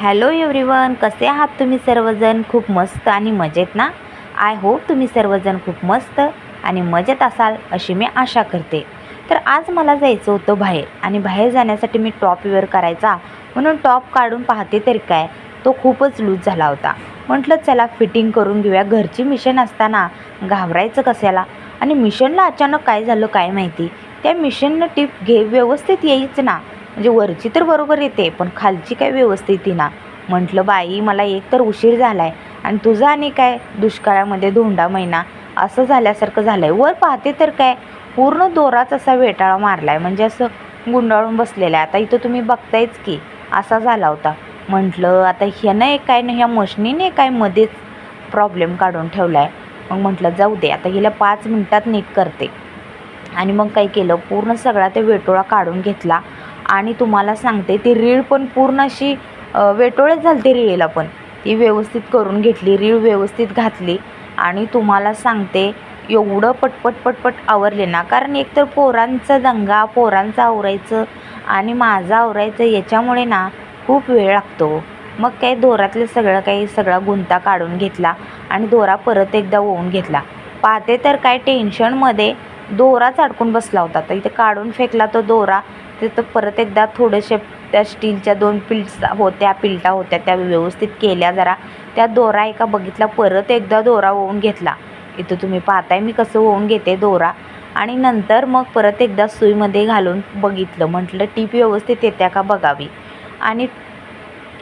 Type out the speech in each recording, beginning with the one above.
Hello everyone कसे आहात तुम्ही सर्वजण? खूप मस्त आणि मजेत ना? आय होप तुम्ही सर्वजण खूप मस्त आणि मजेत असाल अशी मी आशा करते. तर आज मला जायचं होतं बाहेर आणि बाहेर जाण्यासाठी मी टॉप वेअर करायचा. म्हणून टॉप काढून पाहते तरी काय? तो खूपच लूज झाला होता. म्हटलं चला फिटिंग करून घेऊया. घरची मिशन असताना घाबरायचं कशाला? आणि मिशनला अचानक काय झालं काय माहिती? त्या मिशननं टीप घे व्यवस्थित येईच ना? म्हणजे वरची तर बरोबर येते पण खालची काय व्यवस्थित ना म्हटलं बाई मला एक तर उशीर झाला आहे आणि तुझं आणि काय दुष्काळामध्ये धोंडा महिना असं झाल्यासारखं झालं आहे वर पाहते तर काय पूर्ण दोराच असा वेटाळा मारला आहे म्हणजे असं गुंडाळून बसलेला आहे. आता इथं तुम्ही बघतायच की असा झाला होता. म्हटलं आता ह्यानं एक काय ना ह्या मशनीने काय मध्येच प्रॉब्लेम काढून ठेवला आहे मग म्हटलं जाऊ दे आता गेल्या पाच मिनटात नीट करते. आणि मग काय केलं पूर्ण सगळा ते वेटोळा काढून घेतला. आणि तुम्हाला सांगते ती रीळ पण पूर्ण अशी वेटोळच झाली ती रीळेला पण. ती व्यवस्थित करून घेतली रीळ व्यवस्थित घातली आणि तुम्हाला सांगते एवढं पटपट पटपट आवरले ना. कारण एकतर पोरांचा दंगा पोरांचं आवरायचं आणि माझं आवरायचं याच्यामुळे ना खूप वेळ लागतो. मग काय दोरातलं सगळं काही सगळा गुंता काढून घेतला आणि दोरा परत एकदा ओवून घेतला. पाहते तर काय टेन्शनमध्ये दोराच अडकून बसला होता. तर इथे काढून फेकला तो दोरा. तिथं परत एकदा थोडेसे त्या स्टीलच्या दोन पिल्ट्स होत्या पिल्टा होत्या त्या व्यवस्थित केल्या जरा. त्या दोरा एका बघितला परत एकदा दोरा ओवून घेतला. इथं तुम्ही पाहताय मी कसं ओवून घेते दोरा. आणि नंतर मग परत एकदा सुईमध्ये घालून बघितलं. म्हटलं टीप व्यवस्थित येत्या का बघावी? आणि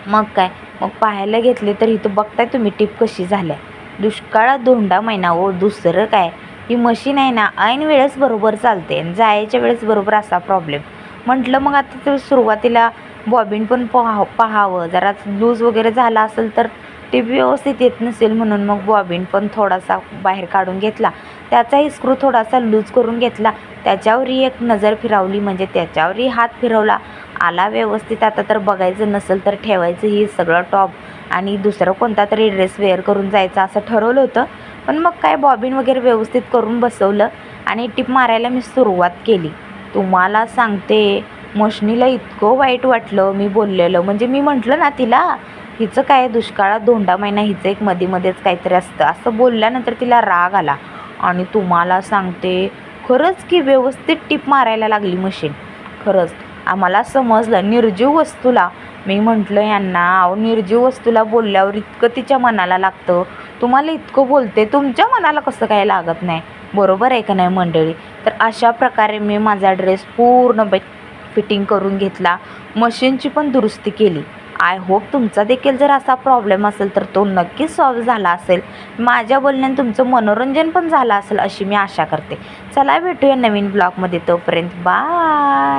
मग काय? मग पाहायला घेतले तर इथं बघताय तुम्ही टीप कशी झाल्या. दुष्काळात धोंडा महिना व दुसरं काय? ही मशीन आहे ना ऐन वेळेस बरोबर चालते आणि जायच्या वेळेस बरोबर असा प्रॉब्लेम म्हटलं मग आता ते सुरुवातीला बॉबिन पण पहा पाहावं. जरा लूज वगैरे झाला असेल तर टीप व्यवस्थित येत नसेल म्हणून मग बॉबिन पण थोडासा बाहेर काढून घेतला. त्याचाही स्क्रू थोडासा लूज करून घेतला. त्याच्यावरही एक नजर फिरवली. म्हणजे त्याच्यावरही हात फिरवला. आला व्यवस्थित. आता तर बघायचं नसेल तर ठेवायचं ही सगळं टॉप. आणि दुसरं कोणता तरी ड्रेस वेअर करून जायचं असं ठरवलं होतं. पण मग काय बॉबिन वगैरे व्यवस्थित करून बसवलं. आणि टिप मारायला मी सुरुवात केली. तुम्हाला सांगते मशनीला इतकं वाईट वाटलं मी बोललेलं. म्हणजे मी म्हटलं ना तिला हिचं काय दुष्काळात दोंडा महिना हिचं एक मध्ये मध्येच काहीतरी असतं. असं बोलल्यानंतर तिला राग आला. आणि तुम्हाला सांगते खरंच की व्यवस्थित टिप मारायला लागली मशीन. खरंच. आम्हाला समजलं. निर्जीव वस्तूला मी म्हटलं यांना अहो निर्जीव वस्तूला बोलल्यावर इतकं तिच्या मनाला लागतं. तुम्हाला इतकं बोलते तुमच्या मनाला कसं काय लागत नाही? बरोबर आहे का नाही मंडळी? तर अशा प्रकारे मी माझा ड्रेस पूर्ण बे फिटिंग करून घेतला. मशीनची पण दुरुस्ती केली. आय होप तुमचा देखील जर असा प्रॉब्लेम असेल तर तो नक्कीच सॉल्व झाला असेल. माझ्या बोलण्याने तुमचं मनोरंजन पण झालं असेल अशी मी आशा करते. चला भेटूया नवीन ब्लॉगमध्ये. तोपर्यंत बाय!